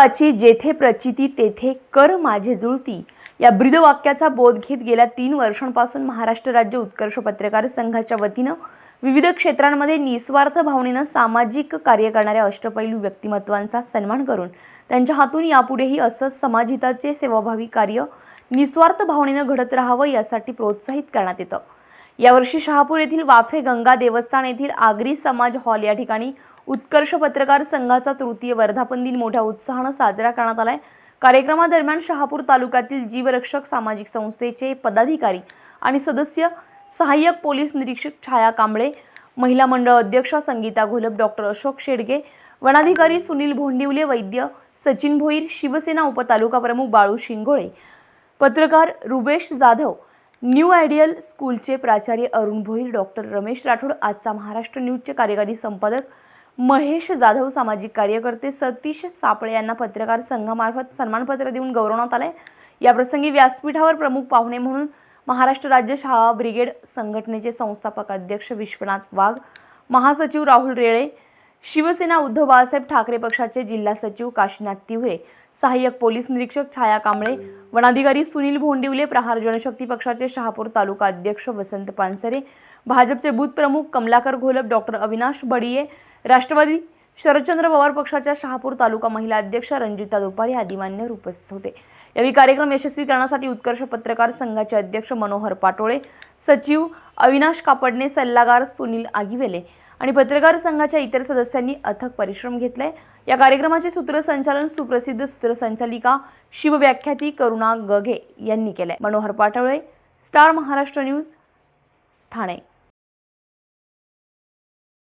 महत्वाची जेथे प्रचिती तेथे कर माझे जुळती. या ब्रीदवाक्याचा बोध घेत गेल्या तीन वर्षांपासून महाराष्ट्र राज्य उत्कर्ष पत्रकार संघाच्या वतीनं विविध क्षेत्रांमध्ये निस्वार्थ भावनेनं सामाजिक कार्य करणाऱ्या अष्टपैलू व्यक्तिमत्वांचा सन्मान करून त्यांच्या हातून यापुढेही असं समाजहिताचे सेवाभावी कार्य निस्वार्थ भावनेनं घडत राहावं यासाठी प्रोत्साहित करण्यात येतं. यावर्षी शहापूर येथील वाफे गंगा देवस्थान येथील आगरी समाज हॉल या ठिकाणी उत्कर्ष पत्रकार संघाचा तृतीय वर्धापन दिन मोठ्या उत्साहानं साजरा करण्यात आलाय. कार्यक्रमादरम्यान शहापूर तालुक्यातील जीवरक्षक सामाजिक संस्थेचे पदाधिकारी आणि सदस्य सहाय्यक पोलीस निरीक्षक छाया कांबळे महिला मंडळ अध्यक्षा संगीता घोलप डॉक्टर अशोक शेडगे वनाधिकारी सुनील भोंडिवले वैद्य सचिन भोईर शिवसेना उपतालुका प्रमुख बाळू शिंगोळे पत्रकार रुबेश जाधव न्यू आयडियल स्कूलचे प्राचार्य अरुण भोईर डॉक्टर रमेश राठोड आजचा महाराष्ट्र न्यूजचे कार्यकारी संपादक महेश जाधव सामाजिक कार्यकर्ते सतीश सापळे यांना पत्रकार संघामार्फत सन्मानपत्र देऊन गौरवण्यात आले याप्रसंगी व्यासपीठावर प्रमुख पाहुणे म्हणून महाराष्ट्र राज्य शाळा ब्रिगेड संघटनेचे संस्थापक अध्यक्ष विश्वनाथ वाघ महासचिव राहुल रेळे शिवसेना उद्धव बाळासाहेब ठाकरे पक्षाचे जिल्हा सचिव काशीनाथ तिवरे सहाय्यक पोलीस निरीक्षक छाया कांबळे वनाधिकारी सुनील भोंडिवले प्रहार जनशक्ती पक्षाचे शहापूर तालुका अध्यक्ष वसंत पानसरे भाजपचे बूथ प्रमुख कमलाकर घोलप डॉक्टर अविनाश बडिये राष्ट्रवादी शरदचंद्र पवार पक्षाच्या शहापूर तालुका महिला अध्यक्ष रंजिता दुपारी आदी मान्यवर उपस्थित होते. यावेळी कार्यक्रम यशस्वी करण्यासाठी उत्कर्ष पत्रकार संघाचे अध्यक्ष मनोहर पाटोळे सचिव अविनाश कापडणे सल्लागार सुनील आगिवेले आणि पत्रकार संघाच्या इतर सदस्यांनी अथक परिश्रम घेतले या कार्यक्रमाचे सूत्रसंचालन सुप्रसिद्ध सूत्रसंचालिका शिवव्याख्याती करुणा गघे यांनी केले मनोहर पाटोळे स्टार महाराष्ट्र न्यूज ठाणे.